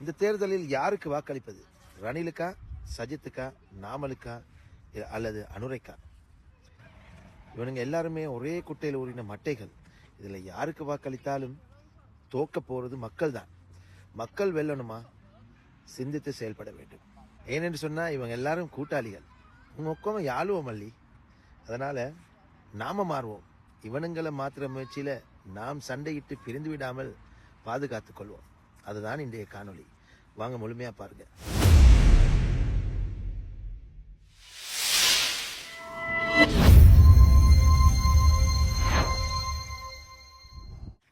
இந்த தேர்தலில் யாருக்கு வாக்களிப்பது? ரணிலுக்கா சஜித்துக்கா நாமலுக்கா அல்லது அனுரைக்கா? இவனுங்க எல்லாருமே ஒரே குட்டையில் ஊறின மட்டைகள். இதில் யாருக்கு வாக்களித்தாலும் தோக்க போகிறது மக்கள் தான் மக்கள் வெல்லணுமா? சிந்தித்து செயல்பட வேண்டும். ஏனென்று சொன்னால் இவங்க எல்லாரும் கூட்டாளிகள். உங்க ஒக்கமும் யாழுவோம் மல்லி? அதனால் நாம மாறுவோம். இவனுங்களை மாத்திர முயற்சியில் நாம் சண்டையிட்டு பிரிந்து விடாமல் பாதுகாத்து கொள்வோம். அதுதான் இன்றைய காணொளி. வாங்க முழுமையா பாருங்க.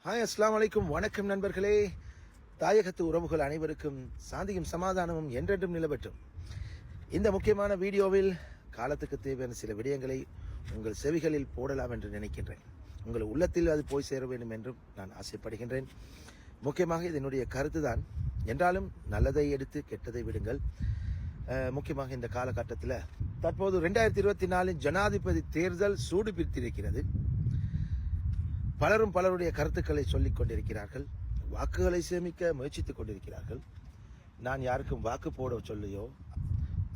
ஹாய் அஸ்லாம் வலைக்கும் வணக்கம் நண்பர்களே. தாயகத்து உறவுகள் அனைவருக்கும் சாந்தியும் சமாதானமும் என்றென்றும் நிலவட்டும். இந்த முக்கியமான வீடியோவில் காலத்துக்கு தேவையான சில விடயங்களை உங்கள் செவிகளில் போடலாம் என்று நினைக்கின்றேன். உங்கள் உள்ளத்தில் அது போய் சேர வேண்டும் என்றும் நான் ஆசைப்படுகின்றேன். முக்கியமாக இது என்னுடைய கருத்து தான் என்றாலும் நல்லதை எடுத்து கெட்டதை விடுங்கள். முக்கியமாக இந்த காலகட்டத்தில் தற்போது ரெண்டாயிரத்தி இருபத்தி நாலு ஜனாதிபதி தேர்தல் சூடுபிடித்திருக்கிறது பலரும் பலருடைய கருத்துக்களை சொல்லிக் கொண்டிருக்கிறார்கள். வாக்குகளை சேமிக்க முயற்சித்துக் கொண்டிருக்கிறார்கள். நான் யாருக்கும் வாக்கு போட சொல்லியோ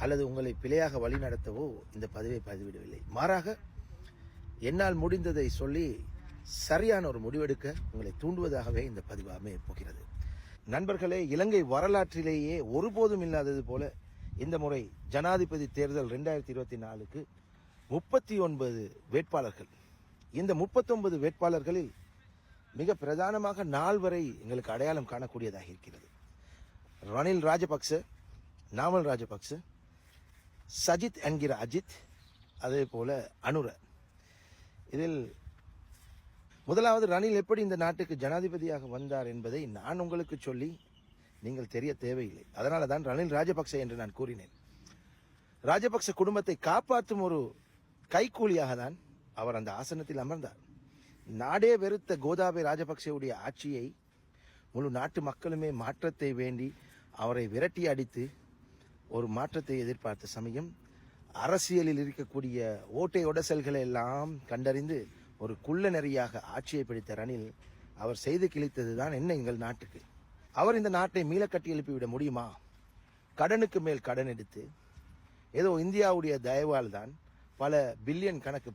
அல்லது உங்களை பிழையாக வழிநடத்தவோ இந்த பதிவை பதிவிடவில்லை. மாறாக என்னால் முடிந்ததை சொல்லி சரியான ஒரு முடிவெடுக்க உங்களை தூண்டுவதாகவே இந்த பதிவு அமைய போகிறது. நண்பர்களே இலங்கை வரலாற்றிலேயே ஒருபோதும் இல்லாதது போல இந்த முறை ஜனாதிபதி தேர்தல் ரெண்டாயிரத்தி இருபத்தி நாலுக்கு முப்பத்தி ஒன்பது வேட்பாளர்கள். இந்த முப்பத்தொன்பது வேட்பாளர்களில் மிக பிரதானமாக நால்வரை எங்களுக்கு அடையாளம் காணக்கூடியதாக இருக்கிறது. ரணில் ராஜபக்ச நாமல் ராஜபக்ச சஜித் என்கிற அஜித் அதே போல அனுர. இதில் முதலாவது ரணில் எப்படி இந்த நாட்டுக்கு ஜனாதிபதியாக வந்தார் என்பதை நான் உங்களுக்கு சொல்லி நீங்கள் தெரிய தேவையில்லை. அதனால தான் ரணில் ராஜபக்சே என்று நான் கூறினேன். ராஜபக்ச குடும்பத்தை காப்பாற்றும் ஒரு கைக்கூலியாக தான் அவர் அந்த ஆசனத்தில் அமர்ந்தார். நாடே வெறுத்த கோதாபய ராஜபக்சேவுடைய ஆட்சியை முழு நாட்டு மக்களுமே மாற்றத்தை வேண்டி அவரை விரட்டி அடித்து ஒரு மாற்றத்தை எதிர்பார்த்த சமயம் அரசியலில் இருக்கக்கூடிய ஓட்டை உடசல்களை எல்லாம் கண்டறிந்து ஒரு குள்ள நெறியாக ஆட்சியை பிடித்த ரணில் அவர் செய்து கிழித்ததுதான் என்ன எங்கள் நாட்டுக்கு? அவர் இந்த நாட்டை மீள கட்டி எழுப்பிவிட முடியுமா? கடனுக்கு மேல் கடன் எடுத்து ஏதோ இந்தியாவுடைய தயவால் தான் பல பில்லியன் கணக்கு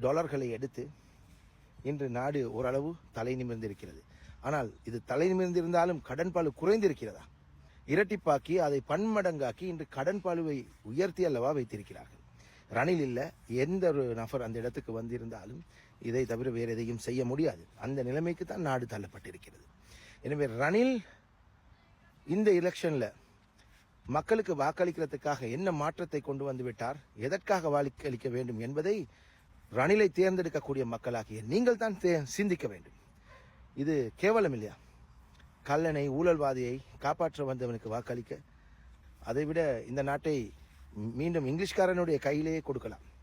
டாலர்களை எடுத்து இன்று நாடு ஓரளவு தலை நிமிர்ந்திருக்கிறது. ஆனால் இது தலை நிமிர்ந்திருந்தாலும் கடன் பளு குறைந்திருக்கிறதா? இரட்டிப்பாக்கி அதை பன்மடங்காக்கி இன்று கடன் பளுவை உயர்த்தி அல்லவா வைத்திருக்கிறார்கள். ரணில் இல்ல எந்த ஒரு நபர் அந்த இடத்துக்கு வந்திருந்தாலும் இதை தவிர வேறு எதையும் செய்ய முடியாது. அந்த நிலைமைக்கு தான் நாடு தள்ளப்பட்டிருக்கிறது. எனவே ரணில் இந்த எலெக்ஷனில் மக்களுக்கு வாக்களிக்கிறதுக்காக என்ன மாற்றத்தை கொண்டு வந்து விட்டார்? எதற்காக வாக்களிக்க வேண்டும் என்பதை ரணிலை தேர்ந்தெடுக்கக்கூடிய மக்களாகிய நீங்கள் தான் தே- சிந்திக்க வேண்டும். இது கேவலம் இல்லையா? கல்லனை ஊழல்வாதியை காப்பாற்ற வந்தவனுக்கு வாக்களிக்க. அதைவிட இந்த நாட்டை மீண்டும் இங்கிலீஷ்காரனுடைய கையிலேயே கொடுக்கலாம்.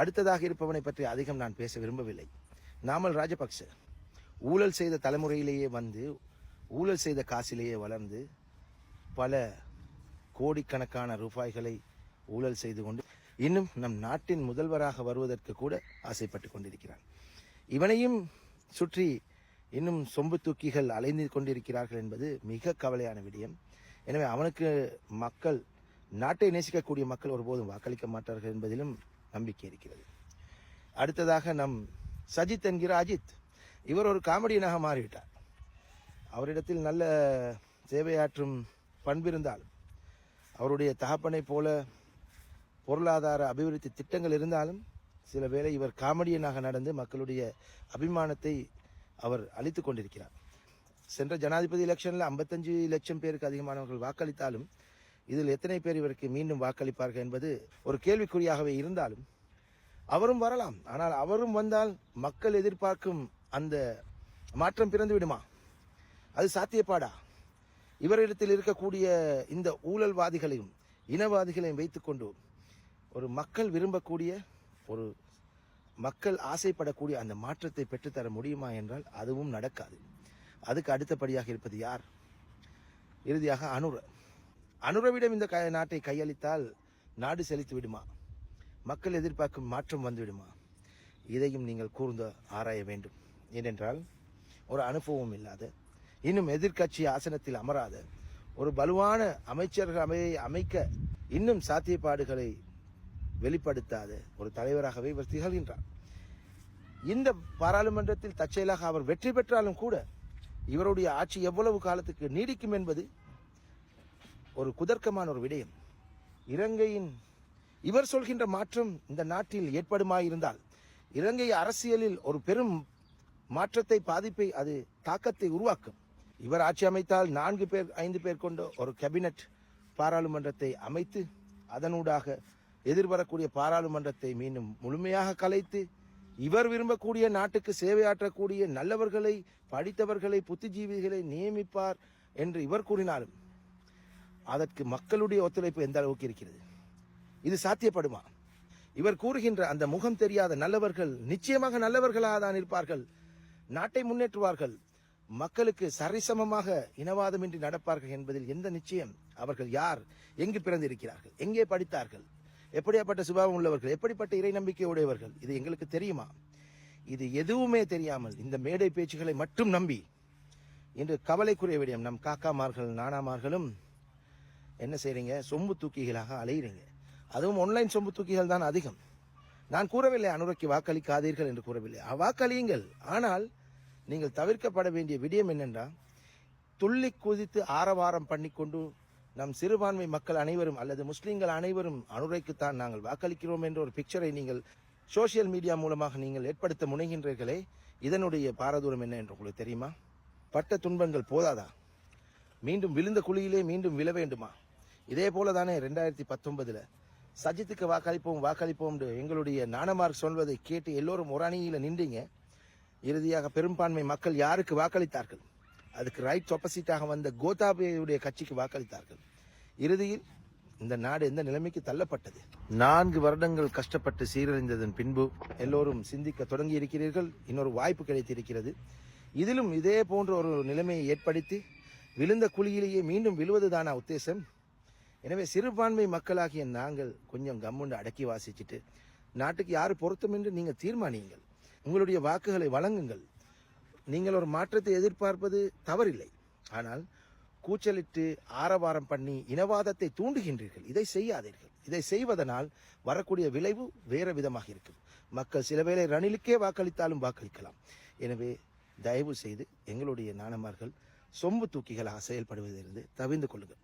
அடுத்ததாக இருப்பவனை பற்றி அதிகம் நான் பேச விரும்பவில்லை. நாமல் ராஜபக்ச ஊழல் செய்த தலைமுறையிலேயே வந்து ஊழல் செய்த காசிலேயே வளர்ந்து பல கோடிக்கணக்கான ரூபாய்களை ஊழல் செய்து கொண்டு இன்னும் நம் நாட்டின் முதல்வராக வருவதற்கு கூட ஆசைப்பட்டு கொண்டிருக்கிறான். இவனையும் சுற்றி இன்னும் சொம்பு தூக்கிகள் அலைந்து கொண்டிருக்கிறார்கள் என்பது மிக கவலையான விடயம். எனவே அவனுக்கு மக்கள் நாட்டை நேசிக்கக்கூடிய மக்கள் ஒருபோதும் வாக்களிக்க மாட்டார்கள் என்பதிலும் நம்பிக்கை இருக்கிறது. அடுத்ததாக நம் சஜித் என்கிற அஜித். இவர் ஒரு காமெடியனாக மாறிவிட்டார். அவரிடத்தில் நல்ல சேவையாற்றும் பண்பிருந்தாலும் அவருடைய தகப்பனை போல பொருளாதார அபிவிருத்தி திட்டங்கள் இருந்தாலும் சில வேளை இவர் காமெடியனாக நடந்து மக்களுடைய அபிமானத்தை அவர் அளித்து கொண்டிருக்கிறார். சென்ற ஜனாதிபதி எலெக்ஷனில் 55 லட்சம் பேருக்கு அதிகமானவர்கள் வாக்களித்தாலும் இதில் எத்தனை பேர் இவருக்கு மீண்டும் வாக்களிப்பார்கள் என்பது ஒரு கேள்விக்குறியாகவே இருந்தாலும் அவரும் வரலாம். ஆனால் அவரும் வந்தால் மக்கள் எதிர்பார்க்கும் அந்த மாற்றம் பிறந்து விடுமா? அது சாத்தியப்பாடா? இவரிடத்தில் இருக்கக்கூடிய இந்த ஊழல்வாதிகளையும் இனவாதிகளையும் வைத்துக்கொண்டு ஒரு மக்கள் விரும்பக்கூடிய ஒரு மக்கள் ஆசைப்படக்கூடிய அந்த மாற்றத்தை பெற்றுத்தர முடியுமா என்றால் அதுவும் நடக்காது. அதுக்கு அடுத்தபடியாக இருப்பது யார்? இறுதியாக அனுர. அனுரவிடம் இந்த க- நாட்டை கையளித்தால் நாடு செழித்து விடுமா? மக்கள் எதிர்பார்க்கும் மாற்றம் வந்துவிடுமா இதையும் நீங்கள் கூர்ந்து ஆராய வேண்டும். ஏனென்றால் ஒரு அனுபவம் இல்லாத இன்னும் எதிர்க்கட்சி ஆசனத்தில் அமராத ஒரு வலுவான அமைச்சர்கள் அமையை அமைக்க இன்னும் சாத்தியப்பாடுகளை வெளிப்படுத்தாத ஒரு தலைவராகவே இவர் திகழ்கின்றார். இந்த பாராளுமன்றத்தில் தற்செயலாக அவர் வெற்றி பெற்றாலும் கூட இவருடைய ஆட்சி எவ்வளவு காலத்துக்கு நீடிக்கும் என்பது ஒரு குதர்க்கமான ஒரு விடயம். இலங்கையின் இவர் சொல்கின்ற மாற்றம் இந்த நாட்டில் ஏற்படுமாயிருந்தால் இலங்கை அரசியலில் ஒரு பெரும் மாற்றத்தை பாதிப்பை அது தாக்கத்தை உருவாக்கும். இவர் ஆட்சி அமைத்தால் நான்கு பேர் ஐந்து பேர் கொண்ட ஒரு கேபினட் பாராளுமன்றத்தை அமைத்து அதனூடாக எதிர்வரக்கூடிய பாராளுமன்றத்தை மீண்டும் முழுமையாக கலைத்து இவர் விரும்பக்கூடிய நாட்டுக்கு சேவையாற்றக்கூடிய நல்லவர்களை படித்தவர்களை புத்திஜீவிகளை நியமிப்பார் என்று இவர் கூறினாலும் அதற்கு மக்களுடைய ஒத்துழைப்பு எந்த அளவுக்கு இருக்கிறது? இது சாத்தியப்படுமா? இவர் கூறுகின்ற அந்த முகம் தெரியாத நல்லவர்கள் நிச்சயமாக நல்லவர்களாக தான் இருப்பார்கள். நாட்டை முன்னேற்றுவார்கள். மக்களுக்கு சரிசமமாக இனவாதமின்றி நடப்பார்கள் என்பதில் எந்த நிச்சயம்? அவர்கள் யார்? எங்கு பிறந்திருக்கிறார்கள்? எங்கே படித்தார்கள்? எப்படியாப்பட்ட சுபாவம் உள்ளவர்கள்? எப்படிப்பட்ட இறை நம்பிக்கை உடையவர்கள்? இது எங்களுக்கு தெரியுமா? இது எதுவுமே தெரியாமல் இந்த மேடை பேச்சுகளை மட்டும் நம்பி இன்று கவலைக்குரிய விடயம் நம் காக்காமார்கள் நானாமார்களும் என்ன செய்கிறீங்க சொம்பு தூக்கிகளாக அலையிறீங்க. அதுவும் ஆன்லைன் சொம்பு தூக்கிகள் தான் அதிகம். நான் கூறவில்லை அனுரைக்கு வாக்களிக்காதீர்கள் என்று கூறவில்லை. வாக்களியுங்கள். ஆனால் நீங்கள் தவிர்க்கப்பட வேண்டிய விடயம் என்னென்றால் துள்ளி குதித்து ஆரவாரம் பண்ணிக்கொண்டு நம் சிறுபான்மை மக்கள் அனைவரும் அல்லது முஸ்லீம்கள் அனைவரும் அனுரைக்குத்தான் நாங்கள் வாக்களிக்கிறோம் என்ற ஒரு பிக்சரை நீங்கள் சோஷியல் மீடியா மூலமாக நீங்கள் ஏற்படுத்த முனைகின்றீர்களே இதனுடைய பாரதூரம் என்ன என்று உங்களுக்கு தெரியுமா? பட்ட துன்பங்கள் போதாதா? மீண்டும் விழுந்த குழியிலே மீண்டும் விழ வேண்டுமா? இதே போல தானே ரெண்டாயிரத்தி பத்தொன்பதுல? சஜித்துக்கு வாக்களிப்போம் வாக்களிப்போம் என்று எங்களுடைய நானமார்க் சொல்வதை கேட்டு எல்லோரும் ஒரு அணியில் நின்றீங்க. இறுதியாக பெரும்பான்மை மக்கள் யாருக்கு வாக்களித்தார்கள்? அதுக்கு ரைட் ஆப்போசிட்டாக வந்த கோதாபேயுடைய கட்சிக்கு வாக்களித்தார்கள். இறுதியில் இந்த நாடு எந்த நிலைமைக்கு தள்ளப்பட்டது? நான்கு வருடங்கள் கஷ்டப்பட்டு சீரழிந்ததன் பின்பு எல்லோரும் சிந்திக்க தொடங்கி இருக்கிறீர்கள் இன்னொரு வாய்ப்பு கிடைத்திருக்கிறது. இதிலும் இதே போன்ற ஒரு நிலைமையை ஏற்படுத்தி விழுந்த குழியிலேயே மீண்டும் விழுவதுதானா உத்தேசம்? எனவே சிறுபான்மை மக்களாகிய நாங்கள் கொஞ்சம் கம்முண்டு அடக்கி வாசிச்சுட்டு நாட்டுக்கு யார் பொருத்தம் என்று நீங்கள் தீர்மானியுங்கள். உங்களுடைய வாக்குகளை வழங்குங்கள். நீங்கள் ஒரு மாற்றத்தை எதிர்பார்ப்பது தவறில்லை. ஆனால் கூச்சலிட்டு ஆரவாரம் பண்ணி இனவாதத்தை தூண்டுகின்றீர்கள். இதை செய்யாதீர்கள். இதை செய்வதனால் வரக்கூடிய விளைவு வேற விதமாக இருக்கும். மக்கள் சில வேளை ரணிலுக்கே வாக்களித்தாலும் வாக்களிக்கலாம். எனவே தயவு செய்து எங்களுடைய நாணமார்கள் சொம்பு தூக்கிகளாக செயல்படுவதிலிருந்து தவிர்ந்து கொள்ளுங்கள்.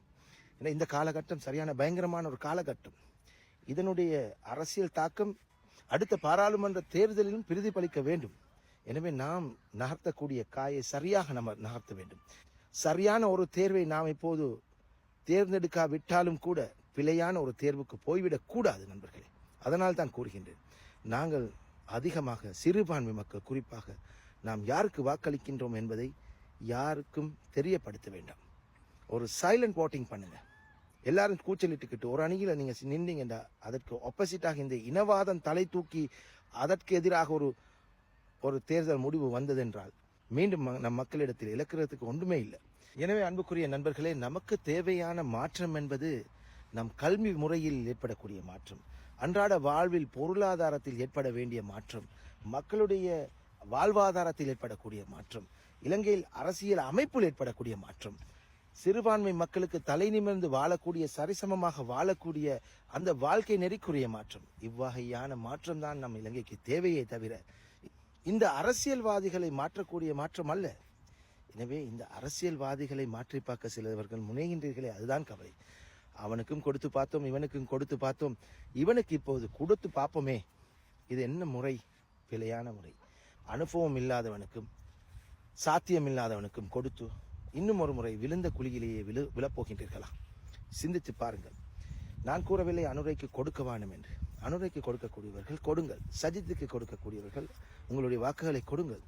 ஏன்னா இந்த காலகட்டம் சரியான பயங்கரமான ஒரு காலகட்டம். இதனுடைய அரசியல் தாக்கம் அடுத்த பாராளுமன்ற தேர்தலிலும் பிரதிபலிக்க வேண்டும். எனவே நாம் நகர்த்தக்கூடிய காயை சரியாக நம்ம நகர்த்த வேண்டும். சரியான ஒரு தேர்வை நாம் இப்போது தேர்ந்தெடுக்காவிட்டாலும் கூட பிழையான ஒரு தேர்வுக்கு போய்விடக்கூடாது நண்பர்களே. அதனால் தான் கூறுகின்றேன். நாங்கள் அதிகமாக சிறுபான்மை மக்கள் குறிப்பாக நாம் யாருக்கு வாக்களிக்கின்றோம் என்பதை யாருக்கும் தெரியப்படுத்த வேண்டாம். ஒரு சைலண்ட் voting பண்ணுங்க. எல்லாரும் கூச்சலிட்டுக்கிட்டு ஒரு அணியில் நீங்கள் நின்றீங்கன்னா அதற்கு ஆப்போசிட்டாக இந்த இனவாதம் தலை தூக்கி அதற்கு எதிராக ஒரு ஒரு தேர்தல் முடிவு வந்ததென்றால் மீண்டும் ம- நம் மக்களிடத்தில் இழக்கிறதுக்கு ஒன்றுமே இல்லை. எனவே அன்புக்குரிய நண்பர்களே நமக்கு தேவையான மாற்றம் என்பது நம் கல்வி முறையில் ஏற்படக்கூடிய மாற்றம். அன்றாட வாழ்வில் பொருளாதாரத்தில் ஏற்பட வேண்டிய மாற்றம் மக்களுடைய வாழ்வாதாரத்தில் ஏற்படக்கூடிய மாற்றம் இலங்கையில் அரசியல் அமைப்பில் ஏற்படக்கூடிய மாற்றம் சிறுபான்மை மக்களுக்கு தலை நிமிர்ந்து வாழக்கூடிய சரிசமமாக வாழக்கூடிய அந்த வாழ்க்கை நெறிக்குரிய மாற்றம். இவ்வகையான மாற்றம் தான் நம் இலங்கைக்கு தேவையே தவிர இந்த அரசியல்வாதிகளை மாற்றக்கூடிய மாற்றம் அல்ல. எனவே இந்த அரசியல்வாதிகளை மாற்றி பார்க்க சிலவர்கள் முனைகின்றீர்களே அதுதான் கவலை. அவனுக்கும் கொடுத்து பார்த்தோம் இவனுக்கும் கொடுத்து பார்த்தோம். இவனுக்கு இப்போது கொடுத்து பார்ப்போமே. இது என்ன முறை? பிழையான முறை. அனுபவம் இல்லாதவனுக்கும் சாத்தியம் இல்லாதவனுக்கும் கொடுத்து இன்னும் ஒரு முறை விழுந்த குழியிலேயே விழு விழப்போகின்றீர்களா? சிந்தித்து பாருங்கள். நான் கூறவில்லை அனுரைக்கு கொடுக்க வேண்டும் என்று. அனுரைக்கு கொடுக்கக்கூடியவர்கள் கொடுங்கள். சஜித்துக்கு கொடுக்கக்கூடியவர்கள் உங்களுடைய வாக்குகளை கொடுங்கள்.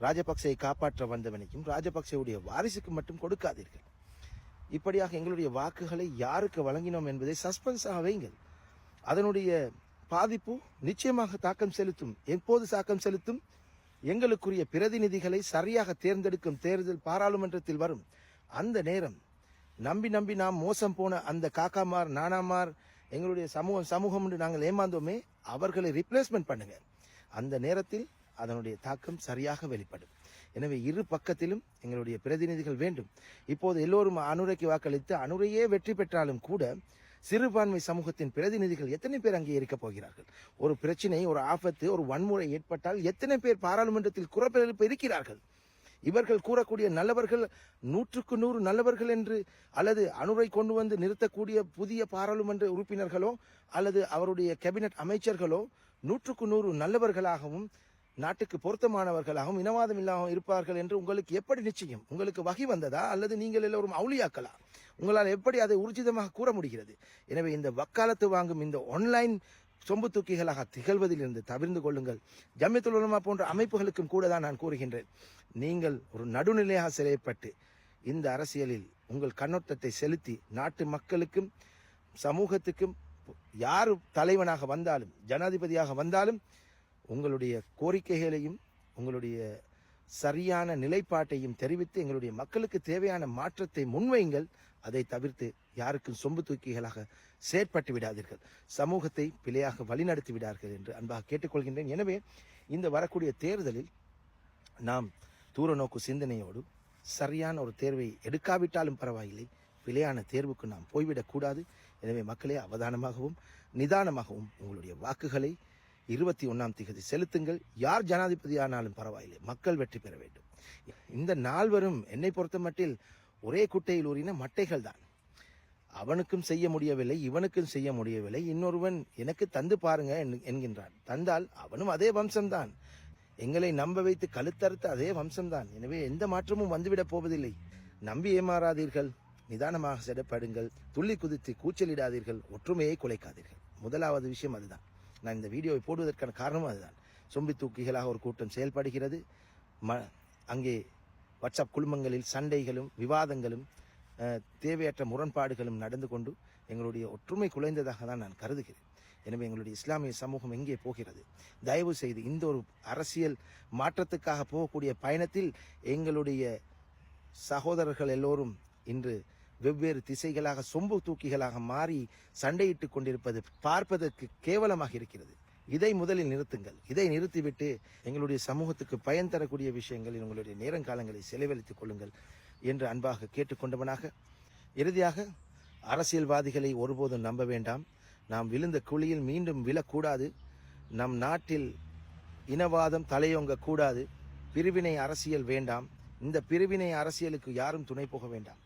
ராஜபக்சையை காப்பாற்ற வந்தவனையும் ராஜபக்சேவுடைய வாரிசுக்கு மட்டும் கொடுக்காதீர்கள். இப்படியாக எங்களுடைய வாக்குகளை யாருக்கு வழங்கினோம் என்பதை சஸ்பென்ஸாக வைங்கள். அதனுடைய பாதிப்பு நிச்சயமாக தாக்கம் செலுத்தும். எப்போது தாக்கம் செலுத்தும்? எங்களுக்குரிய பிரதிநிதிகளை சரியாக தேர்ந்தெடுக்கும் தேர்தல் பாராளுமன்றத்தில் வரும். அந்த நேரம் நம்பி நம்பி நாம் மோசம் போன அந்த காக்காமார் நானாமார் எங்களுடைய சமூகம் சமூகம் என்று நாங்கள் ஏமாந்தோமே அவர்களை ரிப்ளேஸ்மெண்ட் பண்ணுங்க. அந்த நேரத்தில் அதனுடைய தாக்கம் சரியாக வெளிப்படும். எனவே இரு பக்கத்திலும் எங்களுடைய பிரதிநிதிகள் வேண்டும். இப்போது எல்லோரும் அனுரைக்கு வாக்களித்து அனுரையே வெற்றி பெற்றாலும் கூட சிறுபான்மை சமூகத்தின் பிரதிநிதிகள் எத்தனை பேர் அங்கே இருக்க போகிறார்கள்? ஒரு பிரச்சனை ஒரு ஆபத்து ஒரு வன்முறை ஏற்பட்டால் எத்தனை பேர் பாராளுமன்றத்தில் குரப்பிழப்பு இருக்கிறார்கள்? இவர்கள் கூறக்கூடிய நல்லவர்கள் நூற்றுக்கு நூறு நல்லவர்கள் என்று அல்லது அணுரை கொண்டு வந்து நிறுத்தக்கூடிய புதிய பாராளுமன்ற உறுப்பினர்களோ அல்லது அவருடைய கேபினட் அமைச்சர்களோ நூற்றுக்கு நூறு நல்லவர்களாகவும் நாட்டுக்கு பொருத்தமானவர்களாகவும் இனவாதம் இல்லாமல் இருப்பார்கள் என்று உங்களுக்கு எப்படி நிச்சயம்? உங்களுக்கு வகி வந்ததா? அல்லது நீங்கள் எல்லோரும் அவுளியாக்களா? உங்களால் எப்படி அதை ஊர்ஜிதமாக கூற முடிகிறது? எனவே இந்த வக்காலத்து வாங்கும் இந்த ஆன்லைன் சொம்பு தூக்கிகளாக திகழ்வதிலிருந்து தவிர்ந்து கொள்ளுங்கள். ஜம்மியத்துல் உலமா போன்ற அமைப்புகளுக்கும் கூட தான் நான் கூறுகின்றேன். நீங்கள் ஒரு நடுநிலையாக செயல்பட்டு இந்த அரசியலில் உங்கள் கண்ணோட்டத்தை செலுத்தி நாட்டு மக்களுக்கும் சமூகத்துக்கும் யார் தலைவனாக வந்தாலும் ஜனாதிபதியாக வந்தாலும் உங்களுடைய கோரிக்கைகளையும் உங்களுடைய சரியான நிலைப்பாட்டையும் தெரிவித்து எங்களுடைய மக்களுக்கு தேவையான மாற்றத்தை முன்வையுங்கள். அதை தவிர்த்து யாருக்கும் சொம்பு தூக்கிகளாக செயற்பட்டு விடாதீர்கள். சமூகத்தை பிழையாக வழிநடத்தி விடார்கள் என்று அன்பாக கேட்டுக்கொள்கின்றேன். எனவே இந்த வரக்கூடிய தேர்தலில் நாம் தூர நோக்கு சிந்தனையோடு சரியான ஒரு தேர்வை எடுக்காவிட்டாலும் பரவாயில்லை பிழையான தேர்வுக்கு நாம் போய்விடக்கூடாது. எனவே மக்களே அவதானமாகவும் நிதானமாகவும் உங்களுடைய வாக்குகளை இருபத்தி ஒன்றாம் தேதி செலுத்துங்கள். யார் ஜனாதிபதி ஆனாலும் பரவாயில்லை. மக்கள் வெற்றி பெற வேண்டும். இந்த நால்வரும் என்னை பொறுத்த மட்டில் ஒரே குட்டையில் ஊறின மட்டைகள் தான். அவனுக்கும் செய்ய முடியவில்லை இவனுக்கும் செய்ய முடியவில்லை. இன்னொருவன் எனக்கு தந்து பாருங்க என்- என்கின்றான். தந்தால் அவனும் அதே வம்சம்தான். எங்களை நம்ப வைத்து கழுத்தறுத்த அதே வம்சம்தான். எனவே எந்த மாற்றமும் வந்துவிடப் போவதில்லை. நம்பி ஏமாறாதீர்கள். நிதானமாக செடப்படுங்கள் துள்ளி குதித்து கூச்சலிடாதீர்கள். ஒற்றுமையை குலைக்காதீர்கள். முதலாவது விஷயம் அதுதான். நான் இந்த வீடியோவை போடுவதற்கான காரணமும் அதுதான். சொம்பி தூக்கிகளாக ஒரு கூட்டம் செயல்படுகிறது. ம அங்கே வாட்ஸ்அப் குழுமங்களில் சண்டைகளும் விவாதங்களும் தேவையற்ற முரண்பாடுகளும் நடந்து கொண்டு எங்களுடைய ஒற்றுமை குலைந்ததாக தான் நான் கருதுகிறேன். எனவே எங்களுடைய இஸ்லாமிய சமூகம் எங்கே போகிறது? தயவு செய்து இந்த ஒரு அரசியல் மாற்றத்துக்காக போகக்கூடிய பயணத்தில் எங்களுடைய சகோதரர்கள் எல்லோரும் இன்று வெவ்வேறு திசைகளாக சொம்பு தூக்கிகளாக மாறி சண்டையிட்டுக் கொண்டிருப்பது பார்ப்பதற்கு கேவலமாக இருக்கிறது. இதை முதலில் நிறுத்துங்கள். இதை நிறுத்திவிட்டு எங்களுடைய சமூகத்துக்கு பயன் தரக்கூடிய விஷயங்களில் உங்களுடைய நேரங்காலங்களை செலவழித்துக் கொள்ளுங்கள் என்று அன்பாக கேட்டுக்கொண்டவனாக இறுதியாக அரசியல்வாதிகளை ஒருபோதும் நம்ப வேண்டாம். நாம் விழுந்த குழியில் மீண்டும் விழக்கூடாது. நம் நாட்டில் இனவாதம் தலையொங்க கூடாது. பிரிவினை அரசியல் வேண்டாம். இந்த பிரிவினை அரசியலுக்கு யாரும் துணை போக வேண்டாம்.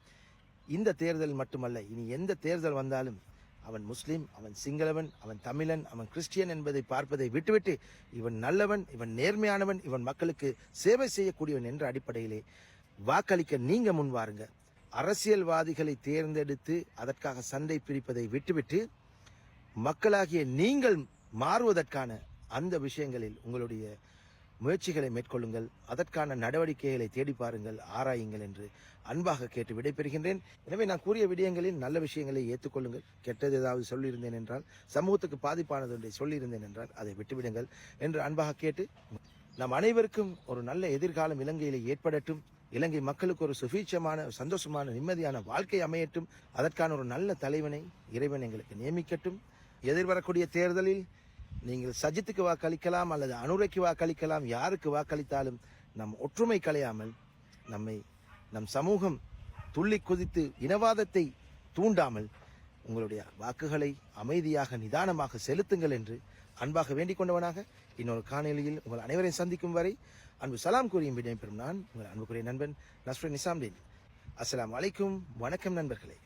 இந்த தேர்தல் மட்டுமல்ல இனி எந்த தேர்தல் வந்தாலும் அவன் முஸ்லீம் அவன் சிங்களவன் அவன் தமிழன் அவன் கிறிஸ்டியன் என்பதை பார்ப்பதை விட்டுவிட்டு இவன் நல்லவன் இவன் நேர்மையானவன் இவன் மக்களுக்கு சேவை செய்யக்கூடியவன் என்ற அடிப்படையிலே வாக்களிக்க நீங்க முன் வாருங்க. அரசியல்வாதிகளை தேர்ந்தெடுத்து அதற்காக சண்டை பிரிப்பதை விட்டுவிட்டு மக்களாகிய நீங்கள் மாறுவதற்கான அந்த விஷயங்களில் உங்களுடைய முயற்சிகளை மேற்கொள்ளுங்கள். அதற்கான நடவடிக்கைகளை தேடி பாருங்கள் ஆராயுங்கள் என்று அன்பாக கேட்டு விடைபெறுகின்றேன். எனவே நான் கூறிய விடயங்களில் நல்ல விஷயங்களை ஏற்றுக்கொள்ளுங்கள். கெட்டது ஏதாவது சொல்லியிருந்தேன் என்றால் சமூகத்துக்கு பாதிப்பானது ஒன்றை சொல்லியிருந்தேன் என்றால் அதை விட்டுவிடுங்கள் என்று அன்பாக கேட்டு நம் அனைவருக்கும் ஒரு நல்ல எதிர்காலம் இலங்கையிலே ஏற்படட்டும். இலங்கை மக்களுக்கு ஒரு சுபீட்சமான சந்தோஷமான நிம்மதியான வாழ்க்கை அமையட்டும். அதற்கான ஒரு நல்ல தலைவனை இறைவன் எங்களுக்கு நியமிக்கட்டும். எதிர்வரக்கூடிய தேர்தலில் நீங்கள் சஜித்துக்கு வாக்களிக்கலாம் அல்லது அனுரைக்கு வாக்களிக்கலாம் யாருக்கு வாக்களித்தாலும் நம் ஒற்றுமை கலையாமல் நம்மை நம் சமூகம் துள்ளி குதித்து இனவாதத்தை தூண்டாமல் உங்களுடைய வாக்குகளை அமைதியாக நிதானமாக செலுத்துங்கள் என்று அன்பாக வேண்டிக் கொண்டவனாக இன்னொரு காணொலியில் உங்கள் அனைவரையும் சந்திக்கும் வரை அன்பு சலாம் கூறியும் விடைபெறும் நான் உங்கள் அன்புக்குரிய நண்பன் நஸ்ரன் நிசாம்தீன். அஸ்லாம் அலைக்கும். வணக்கம் நண்பர்களே.